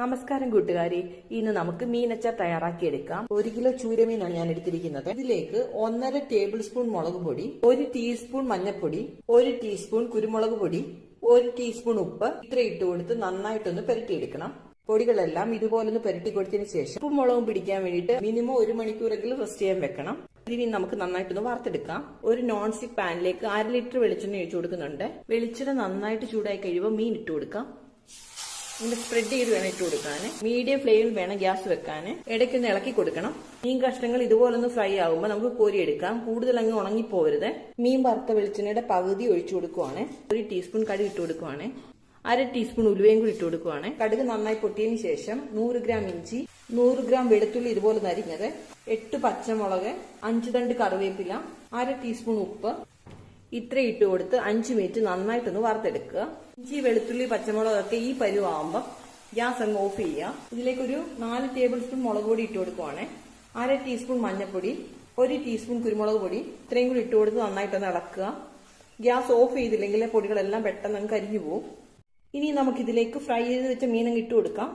നമസ്കാരം കൂട്ടുകാരി. ഇന്ന് നമുക്ക് മീനച്ച തയ്യാറാക്കിയെടുക്കാം. ഒരു കിലോ ചൂരമീനാണ് ഞാൻ എടുത്തിരിക്കുന്നത്. ഇതിലേക്ക് ഒന്നര ടേബിൾ സ്പൂൺ മുളക് പൊടി ഒരു ടീസ്പൂൺ മഞ്ഞൾപ്പൊടി ഒരു ടീസ്പൂൺ കുരുമുളക് പൊടി ഒരു ടീസ്പൂൺ ഉപ്പ്. ഇത്ര ഇട്ട് കൊടുത്ത് നന്നായിട്ടൊന്ന് പുരട്ടിയെടുക്കണം. പൊടികളെല്ലാം ഇതുപോലെ ഒന്ന് പെരട്ടി കൊടുത്തതിന് ശേഷം ഉപ്പും മുളകും പിടിക്കാൻ വേണ്ടിയിട്ട് മിനിമം ഒരു മണിക്കൂറെങ്കിലും റെസ്റ്റ് ചെയ്യാൻ വെക്കണം. ഇതിനി നമുക്ക് നന്നായിട്ടൊന്ന് വാർത്തെടുക്കാം ഒരു നോൺ സ്റ്റിക് പാനിലേക്ക് അര ലിറ്റർ വെളിച്ചെണ്ണ ഒഴിച്ചു കൊടുക്കുന്നുണ്ട്. വെളിച്ചെണ്ണ നന്നായിട്ട് ചൂടായി കഴിയുമ്പോൾ മീൻ ഇട്ട് കൊടുക്കാം. ഇങ്ങനെ സ്പ്രെഡ് ചെയ്ത് വേണം ഇട്ട് കൊടുക്കാൻ മീഡിയം ഫ്ലെയിമിൽ വേണം ഗ്യാസ് വെക്കാൻ ഇടയ്ക്കൊന്ന് ഇളക്കി കൊടുക്കണം. മീൻ കഷ്ണങ്ങൾ ഇതുപോലെ ഒന്ന് ഫ്രൈ ആകുമ്പോൾ നമുക്ക് കോരിയെടുക്കാം കൂടുതൽ അങ്ങ് ഉണങ്ങിപ്പോവരുത്. മീൻ വറുത്ത വെളിച്ചെണ്ണയുടെ പകുതി ഒഴിച്ചു കൊടുക്കുവാണ്. ഒരു ടീസ്പൂൺ കടുക് ഇട്ട് കൊടുക്കുവാണ്. അര ടീസ്പൂൺ ഉലുവയും കൂടി ഇട്ട് കൊടുക്കുവാണ്. കടുക് നന്നായി പൊട്ടിയതിന് ശേഷം നൂറ് ഗ്രാം ഇഞ്ചി നൂറ് ഗ്രാം വെളുത്തുള്ളി ഇതുപോലെ നരിഞ്ഞത് എട്ട് പച്ചമുളക് അഞ്ച് തണ്ട് കറിവേപ്പില അര ടീസ്പൂൺ ഉപ്പ് ഇത്ര ഇട്ട് കൊടുത്ത് അഞ്ച് മിനിറ്റ് നന്നായിട്ടൊന്ന് വറുത്തെടുക്കുക. ഇഞ്ചി വെളുത്തുള്ളി പച്ചമുളകൊക്കെ ഈ പരുവാകുമ്പോൾ ഗ്യാസ് അങ്ങ് ഓഫ് ചെയ്യുക. ഇതിലേക്ക് ഒരു നാല് ടേബിൾ സ്പൂൺ മുളക് പൊടി ഇട്ട് കൊടുക്കുവാണേ. അര ടീസ്പൂൺ മഞ്ഞൾപ്പൊടി ഒരു ടീസ്പൂൺ കുരുമുളക് പൊടി ഇത്രയും കൂടി ഇട്ട് കൊടുത്ത് നന്നായിട്ടൊന്ന് ഇളക്കുക. ഗ്യാസ് ഓഫ് ചെയ്തില്ലെങ്കിൽ പൊടികളെല്ലാം പെട്ടെന്ന് അങ്ങ് കരിഞ്ഞു പോകും ഇനി നമുക്കിതിലേക്ക് ഫ്രൈ ചെയ്ത് വെച്ച മീനങ്ങ് ഇട്ട് കൊടുക്കാം.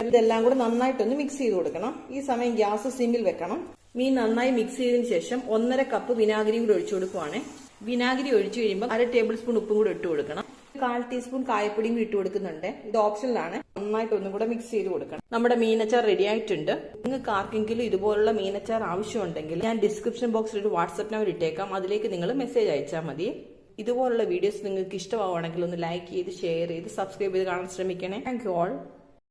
ഇതെല്ലാം കൂടെ നന്നായിട്ടൊന്ന് മിക്സ് ചെയ്ത് കൊടുക്കണം. ഈ സമയം ഗ്യാസ് സിമ്മിൽ വെക്കണം. മീൻ നന്നായി മിക്സ് ചെയ്തതിന് ശേഷം ഒന്നര കപ്പ് വിനാഗിരി കൂടി ഒഴിച്ചു കൊടുക്കുവാണ്. വിനാഗിരി ഒഴിച്ചു കഴിയുമ്പോൾ അര ടേബിൾ സ്പൂൺ ഉപ്പും കൂടെ ഇട്ട് കൊടുക്കണം. കാൽ ടീസ്പൂൺ കായപ്പൊടിയും ഇട്ട് കൊടുക്കുന്നുണ്ട്. ഇത് ഓപ്ഷനിലാണ്. നന്നായിട്ട് ഒന്നും കൂടെ മിക്സ് ചെയ്ത് കൊടുക്കണം. നമ്മുടെ മീനച്ചാർ റെഡി ആയിട്ടുണ്ട്. നിങ്ങൾക്ക് ആർക്കെങ്കിലും ഇതുപോലുള്ള മീനച്ചാർ ആവശ്യമുണ്ടെങ്കിൽ ഞാൻ ഡിസ്ക്രിപ്ഷൻ ബോക്സിൽ ഒരു വാട്സ്ആപ്പ് നമ്പർ ഇട്ടേക്കാം. അതിലേക്ക് നിങ്ങൾ മെസ്സേജ് അയച്ചാൽ മതി. ഇതുപോലുള്ള വീഡിയോസ് നിങ്ങൾക്ക് ഇഷ്ടമാവുകയാണെങ്കിൽ ഒന്ന് ലൈക്ക് ചെയ്ത് ഷെയർ ചെയ്ത് സബ്സ്ക്രൈബ് ചെയ്ത് കാണാൻ ശ്രമിക്കണേ. Thank you all